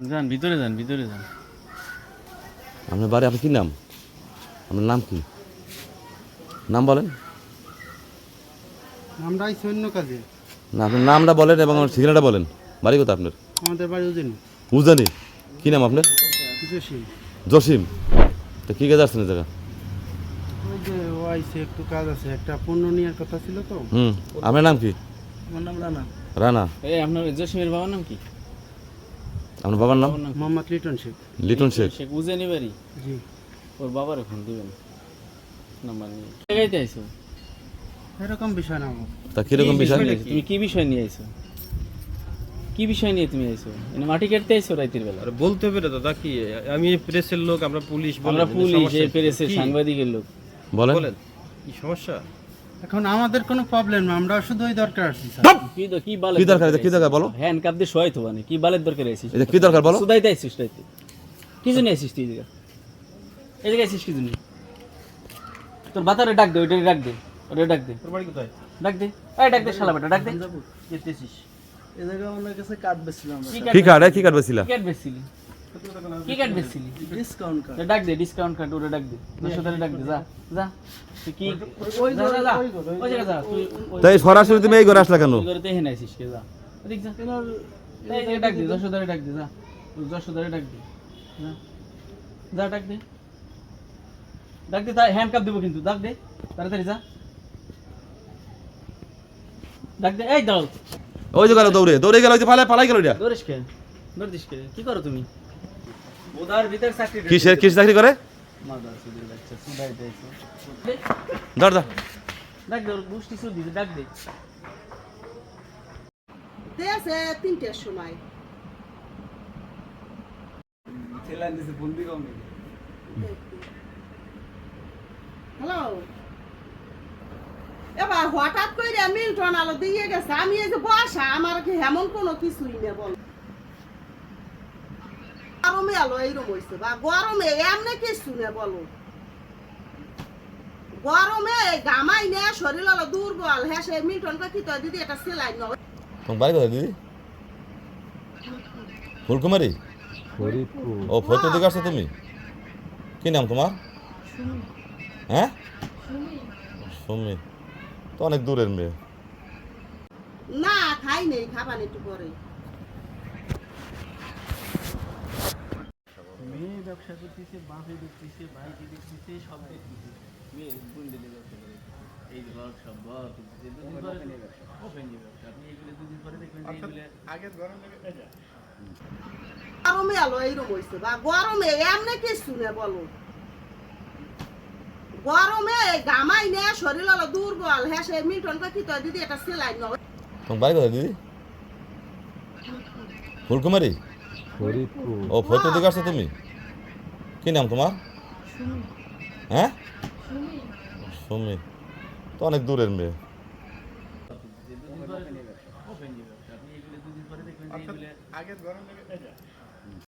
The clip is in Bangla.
যান ভিতরে যান ভিতরে যান। আপনার বাড়ি আপনার কি নাম? আপনার নাম কি? নাম বলেন। আমরা আইছি অন্য কাজে না আপনার নামটা বলেন এবং আমার ঠিকানাটা বলেন। বাড়ি কোথা আপনার? আমাদের বাড়ি ওজেন উজানি। কি নাম আপনার? জসিম। জসিম। তো কী কাজ আসছেন জায়গা ওই যে ও আইছে একটু কাজ আছে একটা পণ্য নেওয়ার কথা ছিল তো। হুম। আপনার নাম কি? আমার নাম রানা। রানা। এই আপনার জসিমের বাবার নাম কি? আপনার বাবার নাম? কি? মোহাম্মদ লিটন শেখ। লিটন শেখ। শেখ উজেনি বাড়ি জি। ওর বাবার ফোন দিবেন। নাম্বার নিয়ে। জায়গাইতে আইছো? এরকম বিষয় না তা কীরকম কি বিষয়? নিয়ে? তুমি কি বিষয় নিয়ে আইছো? কি বিষয় নিয়ে তুমি আইছো? এনে মাটি কাটতে আইছো রাতের বেলা? আরে বলতে হবে দাদা কি? আমি প্রেসের লোক আমরা পুলিশ বলে আমরা পুলিশ এই পেরেছে কি? সাংবাদিকের লোক। বলেন। বলেন কি সমস্যা? এখন আমাদের কোনো প্রবলেম না আমরা শুধু ওই দরকার আছি স্যার। কি দ- কি বালের কি দরকার এটা? কি দরকার বলো? হ্যান্ড কাপ দিয়ে শোয়াই তো মানে কি বালের দরকার আইছিস এটা কি দরকার বলো? সুদাইতে আইছিস রাইতে কি জন্য আইছিস তুই এই জায়গায়? আইছিস কি জন্য? তোর বাতারে ডাক দে ওইটারে ডাক দে। ওটা ডাক দে। তোর বাড়ি কোথায়? ডাক দে। এই ডাক দে শালা বেটা ডাক দে। যেতেছিস। এই জায়গায় ওনার কাছে কার্ড বেচছিলাম কি কি কার্ড কি কার্ড বেছিলা কাট বেচছিলি? কি কাট বেচছিলি ডিসকাউন্ট কার্ড ডাক দে ডিসকাউন্ট কাট ওটা ডাক দে। দশ হাজারে ডাক দে যা যা। কি যা, যা, যা। ওই জায়গায় যা তাই সরাসরি তুমি এই ঘরে আসলা কেন? ওই ঘরেতে এখানে আইছিস কে যা। ওদিক যা। এই ডাক দে দশ হাজারে ডাক দে যা। দশ হাজারে ডাক দে যা। যা ডাক দে। ডাক দে তাই হ্যান্ড কাপ দেবো কিন্তু ডাক দে। তাড়াতাড়ি যা। ডাক দে এই দাও। ওই যে গেল দৌড়ে দৌড়ে গেল ওই যে পালাই পালাই গেল এটা দৌড়িস কে? কি? করো তুমি? ওদার ভিতর চাকরি কিসের কিস চাকরি করে? মাদা সুদের বাচ্চা সুদাই দিয়েছে। ধর ধর। ডাক দে ওর গুষ্টি দিতে ডাক দে আছে তিনটের সময়। হ্যালো এবার হঠাৎ করে মিল্টন আলো দিয়ে গেছে। আমি এই যে বসা আমার কি হেমন কোনো কিছুই নেই বল। গরমে আলো এইরকম হয়েছে বা গরমে এমনি কিছু নেই বলো। গরমে গামাই নে শরীর আলো দুর্বল হ্যাঁ সে মিল্টন কি তো দিদি এটা সেলাই তোমার বাড়ি কোথায় দিদি? ফুলকুমারি? ও ফটো দিকে আসছো তুমি? কি নাম তোমার? হ্যাঁ? সুমি। তো অনেক দূরের মেয়ে। না খাই নেই খাবার একটু পরে মেয়ে ব্যবসা করতেছে বাপে দেখতেছে ভাইকে দেখতেছে সব দেখতেছে। মেয়ে বুন্ডেলে ব্যবসা করে? এই ঘর সব ঘর করতেছে দুদিন পরে ওপেন ব্যবসা। আপনি এগুলো দুদিন পরে দেখবেন যে এগুলো গরমে আলো এইরকম হয়েছে বা গরমে এমনি কিছু বলো। গরমে গামাই নে শরীর আলো দুর্বল হ্যাঁ সে মিল্টন কি তো দিদি এটা সেলাই নয়। তোমার বাড়ি কোথায় দিদি? ফুলকুমারি। ও ফটো দিকে আসছো তুমি? কি নাম তোমার? হ্যাঁ? সুমি। তো অনেক দূরের মেয়ে। ওপেন